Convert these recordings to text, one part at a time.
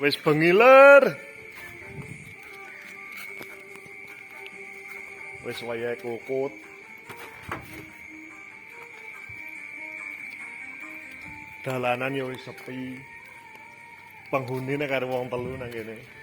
Wis bengi ler. Wis wayahe kukut. Dalanan ya wis sepi. Penghunine karo wong telu nang kene.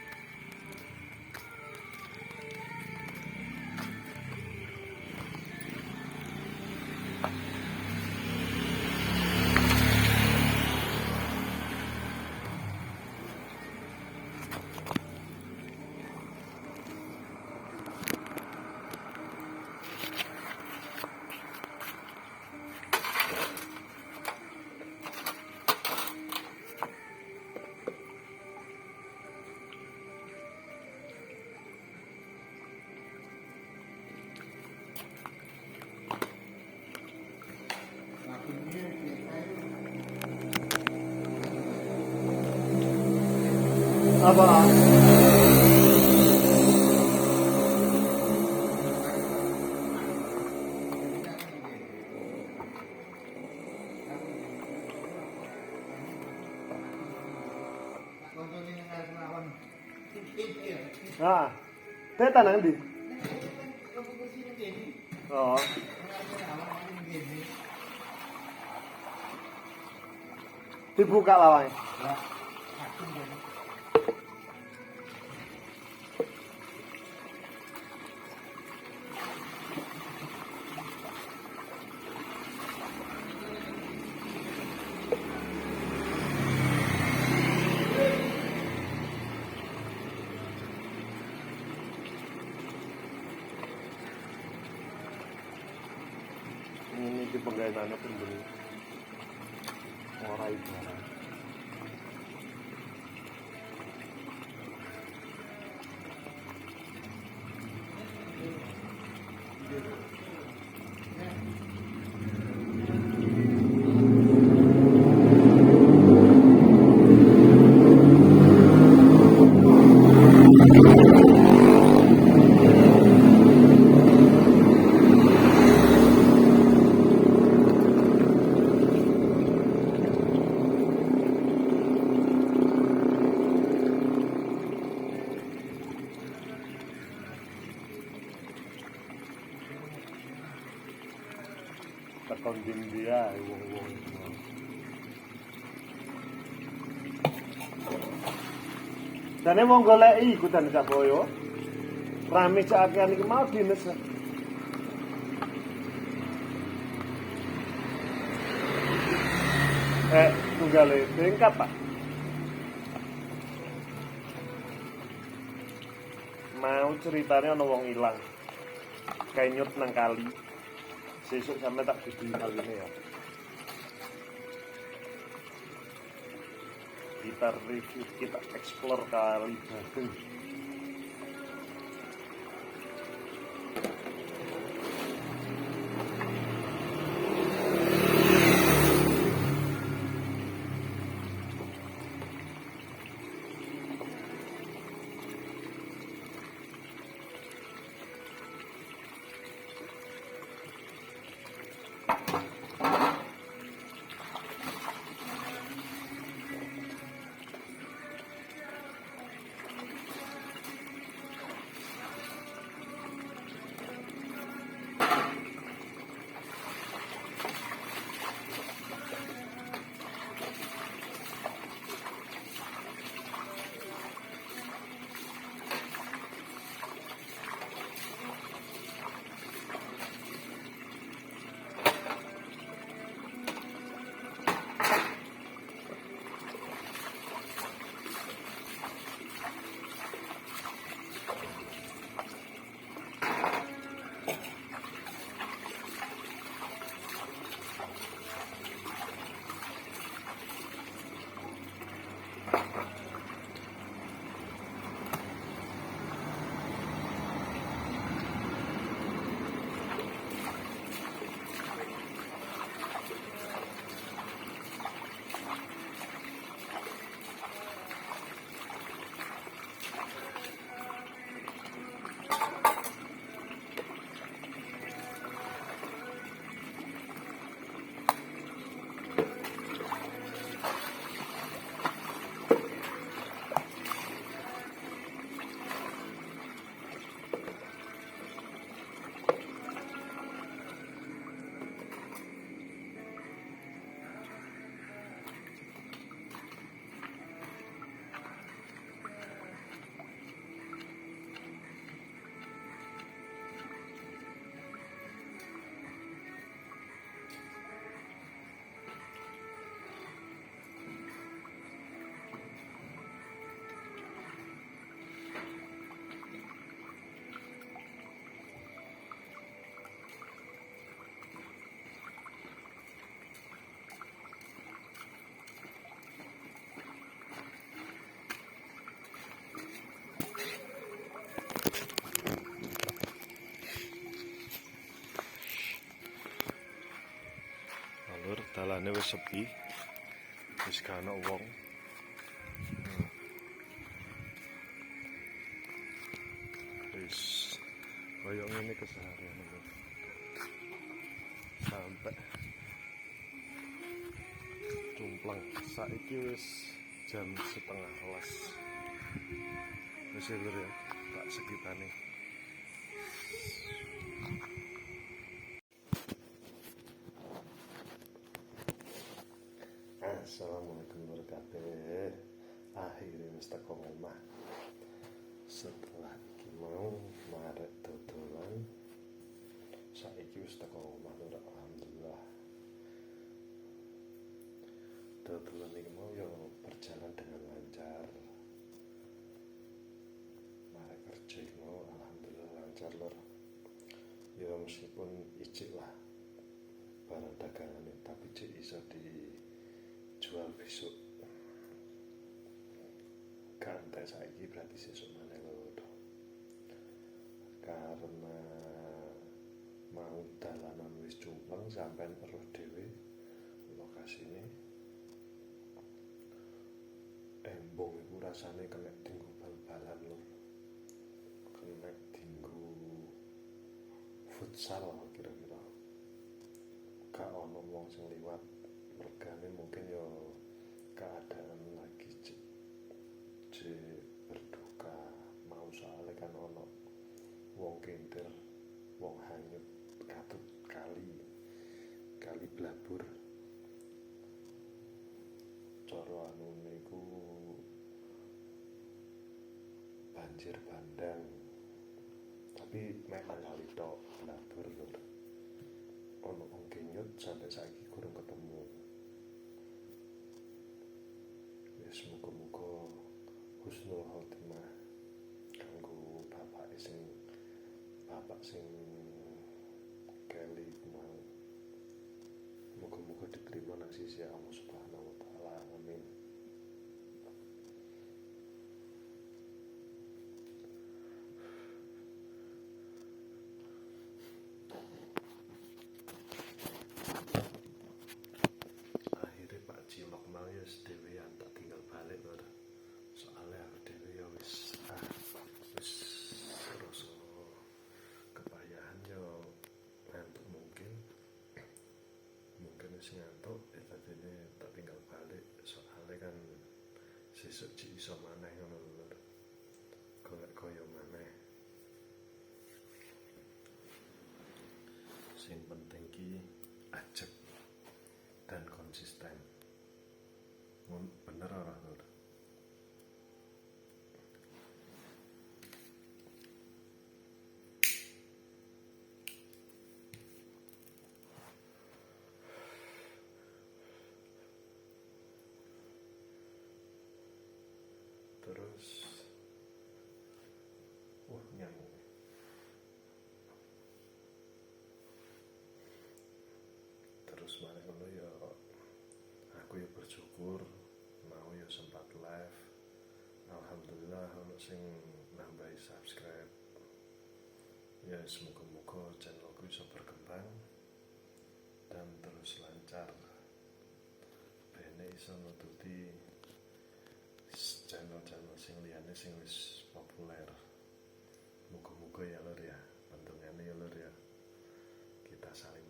Apa? Nah, teta nang ndi? Oh. Dibuka lawangnya. Dane wong goleki iku dan Saboyo. Rame sakian iki mau dinas. Eh, tunggale bengkap, Pak. Mau ceritanya ana wong ilang. Kenyut nang kali. Sesuk sampe tak bidi kaline ya. Kita review, kita explore kali dalane wis sepi wis gak ana wong wis koyo ngene keseharian lho sampai cumplang saiki wis jam setengah kelas wis ya omah. Setelah iki mau marek dodolan. Saiki wis teko omah lur alhamdulillah. Dodolan iki mau yo berjalan dengan lancar. Marek kerja iki mau alhamdulillah lancar lur. Ya meskipun icik lah barang dagangan tapi cik iso dijual besok saiki berarti sesuk mana lho karena mau dalanan wis cumpeng sampai eruh dhewe lokasine embong iku rasane kena tinggu bal-balan lho kena tinggu futsal kira-kira gak ono wong sing liwat mergane mungkin yo keadaan lagi cek cek berduka mau soalnya kan ono kintir wong hanyut katut kali kali blabur. Coro anu niku banjir bandang. Tapi memang kali tok blabur lho ono wong kenyut sampai saiki kurang ketemu ya semoga-moga husnul khotimah kanggo bapak sing bapak sing keli mau moga-moga diterima nang sisi Allah Subhanahu wa taala. Amin. Akhirnya Pak Cilok mau ya sedewean tak tinggal balik soalnya aku dewe ya wis ah wis rasa kepayahan ya ngantuk mungkin mungkin wis ngantuk ya tadi ini tak tinggal balik. Soalnya kan sesuk cik iso maneh ngono lho golek koyo maneh sing penting ki ajak dan konsisten Mun- bener ora Nur terus wah nyamuk terus mari ngono ya aku ya bersyukur mau ya sempat live alhamdulillah ono sing nambahi subscribe. Ya semoga-moga channelku bisa berkembang dan terus lancar. Bene iso nututi channel-channel sing liyane sing wis populer. Muga-muga ya lur ya. Pentungannya ya lur ya. Kita saling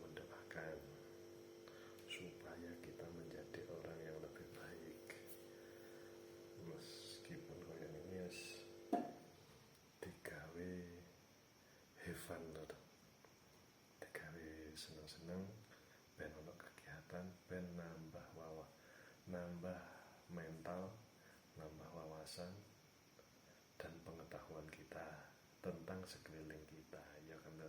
seneng-seneng ben ono kegiatan ben nambah wawa nambah mental nambah wawasan dan pengetahuan kita tentang sekeliling kita. Ya kan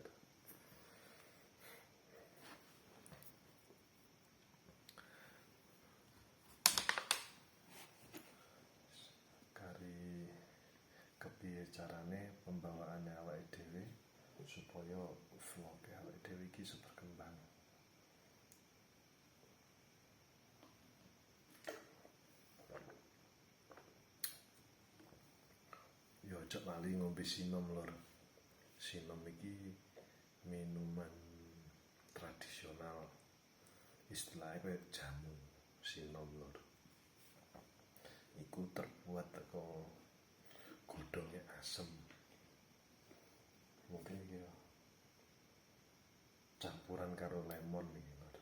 kari kepiye carane pembawaannya awake dhewe supaya vlog awake dhewe iki aja lali ngombe sinom lor. Sinom iki minuman tradisional. Istilahnya kayak jamu sinom lur iku terbuat teko godongnya asem. Mungkin ya campuran karo lemon nih lur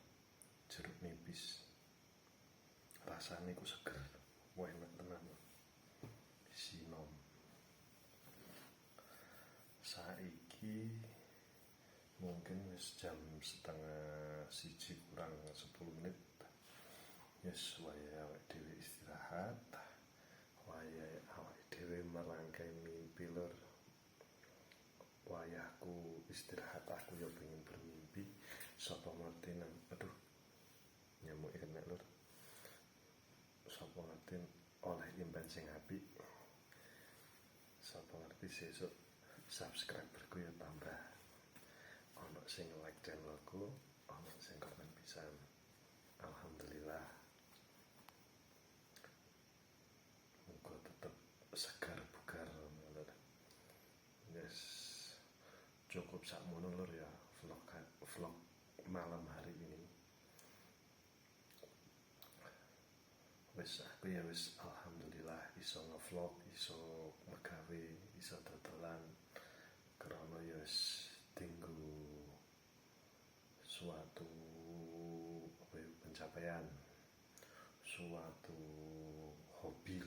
jeruk nipis. Rasanya iku seger enak tenan sinom saiki mungkin wis jam setengah siji kurang 10 menit. Yes waya awake dhewe istirahat. Waya awake dhewe merangkai mimpi lur. Wayahku istirahat aku ya pengen bermimpi. Sapa ngerti nang aduh nyamuk kena lur. Sapa ngerti oleh imban sing apik? Sapa ngerti sesuk subscriberku ya tambah. Ono sing like channelku ono sing komen pisan alhamdulillah. Muga tetep segar bugar yes. Cukup sakmono lur ya vlog vlog malam hari ini. Wis aku ya wis alhamdulillah iso ngevlog iso megawe iso dodolan tinggu suatu ya, pencapaian suatu hobi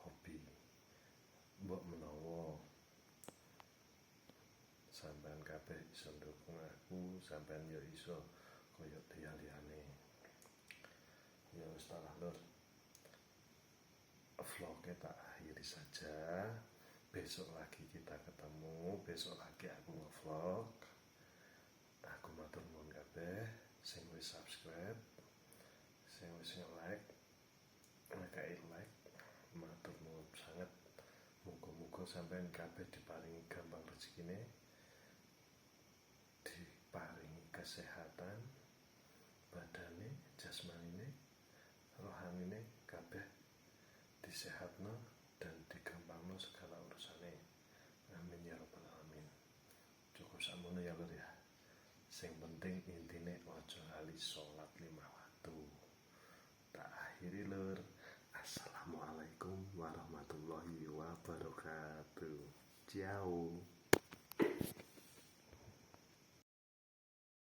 hobi mbok menawa sampean kabeh iso ndukung aku sampean ya iso kaya liyane ya wis lur. Vlognya tak akhiri saja besok lagi kita ketemu besok lagi aku nge-vlog. Aku matur nuwun kabeh. Sing wis subscribe sing wis nge-like ngekai like matur nuwun sangat. Muga-muga sampean kabeh diparingi gampang rezekine diparingi kesehatan badane jasmanine rohanine kabeh disehatno dan digampangno segala urusane. Amin ya rabbal alamin. Cukup sakmono ya lur ya. Sing penting intine ojo lali sholat lima waktu. Tak akhiri lur. Assalamualaikum warahmatullahi wabarakatuh. Ciao